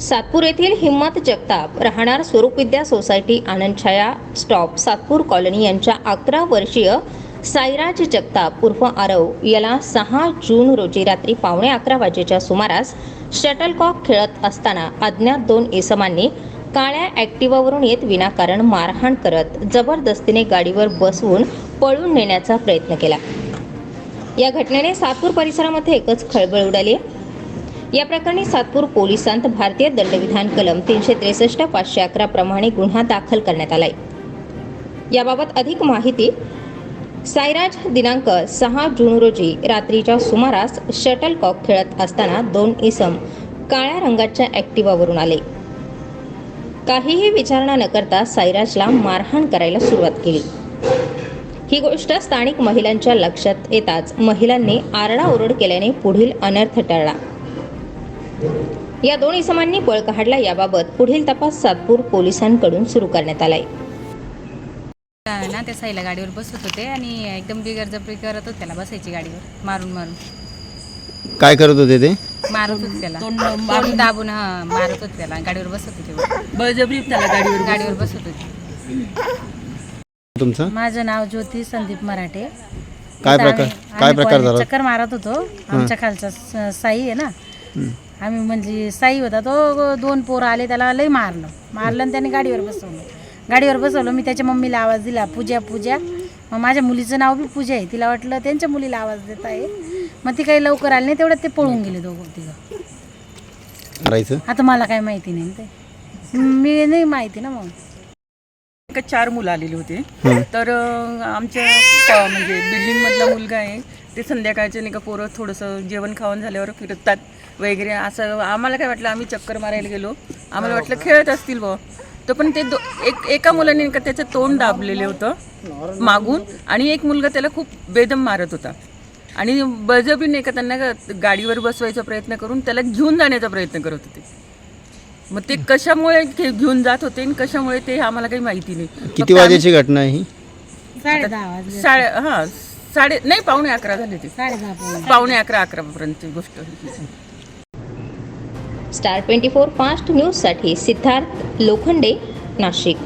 सातपूर येथील हिम्मत जगताप राहणार Swaroop Vidya society Anandchhaya stop Satpur colony यांच्या अकरा वर्षीय साईराज जगताप उर्फ आरव याला सहा जून रोजी रात्री पावणे अकरा वाजेच्या सुमारास शटलकॉक खेळत असताना अज्ञात दोन इसमांनी काळ्या ॲक्टिवावरून येत विनाकारण मारहाण करत जबरदस्तीने गाडीवर बसवून पळून नेण्याचा प्रयत्न केला. या घटनेने सातपूर परिसरामध्ये एकच खळबळ उडाली. आहे या प्रकरणी सातपूर पोलिसांत भारतीय दंडविधान कलम तीनशे त्रेसष्ट पाचशे अकरा प्रमाणे गुन्हा दाखल करण्यात आलाय. याबाबत अधिक माहिती सायराज दिनांक सहा जून रोजी रात्रीच्या सुमारास शटलकॉक खेळत असताना दोन इसम काळ्या रंगाच्या ॲक्टिवावरून आले. काहीही विचारणा न करता सायराजला मारहाण करायला सुरुवात केली. ही गोष्ट स्थानिक महिलांच्या लक्षात येताच महिलांनी आरडाओरड केल्याने पुढील अनर्थ टळला. या दोन इसमांनी पळ काढला याबाबत पुढील तपास सातपूर पोलिसांकडून सुरू करण्यात आलाय. ना त्या साईला गाडीवर बसत होते आणि एकदम बिगर जबरी करत होते त्याला बसायची गाडीवर मारून मारून. काय करत होते ते? मारत होते त्याला. मारून- दाबून हा मारत होते त्याला. गाडीवर बसत होते वर. बळजबरी त्याला गाडीवर गाडीवर बसत होते. तुमचं? माझं नाव ज्योती संदीप मराठे. काय इथं प्रकार आम्ही- काय आम्ही प्रकार झाला? चक्कर मारत होतो. आमच्या खालचा स- साई आहे ना आम्ही म्हणजे साई होता तो दोन पोरं आले त्याला लई मारलं. मारलं आणि त्याने गाडीवर बसवलं. गाडीवर बसवलं मी त्याच्या मम्मीला आवाज दिला पूजा पूजा. मग माझ्या मुलीचं नाव बी पूजा आहे. तिला वाटलं त्यांच्या मुलीला आवाज देत आहे. मग ती काही लवकर आली नाही तेवढ्यात ते पळून गेले दोघं तिघं. करायचं आता मला काय माहिती नाही ते. मी नाही माहिती ना मग. चार मुलं आलेली होते. तर अं, आमच्या म्हणजे बिल्डिंग मधला मुलगा आहे. ते संध्याकाळचे नाही का पोरं थोडंसं जेवण खावण झाल्यावर फिरतात वगैरे. असं आम्हाला काय वाटलं आम्ही चक्कर मारायला गेलो. आम्हाला वाटलं खेळत असतील बुवा. तर पण ते दो एक एका मुलाने का त्याचं तोंड दाबलेलं होतं मागून आणि एक मुलगा त्याला खूप बेदम मारत होता. आणि बळजबरी नाही का त्यांना का गाडीवर बसवायचा प्रयत्न करून त्याला घेऊन जाण्याचा प्रयत्न करत होते. मग ते कशामुळे घेऊन जात होते आणि कशामुळे ते आम्हाला काही माहिती नाही. किती वाजेची घटना आहे ही? साडे दहा वाजले. साडे हा साडे नाही पावणे अकरा झाले ते. पावणे अकरा अकरा पर्यंत गोष्ट होती. स्टार ट्वेंटी फोर फास्ट न्यूजसाठी सिद्धार्थ लोखंडे नाशिक.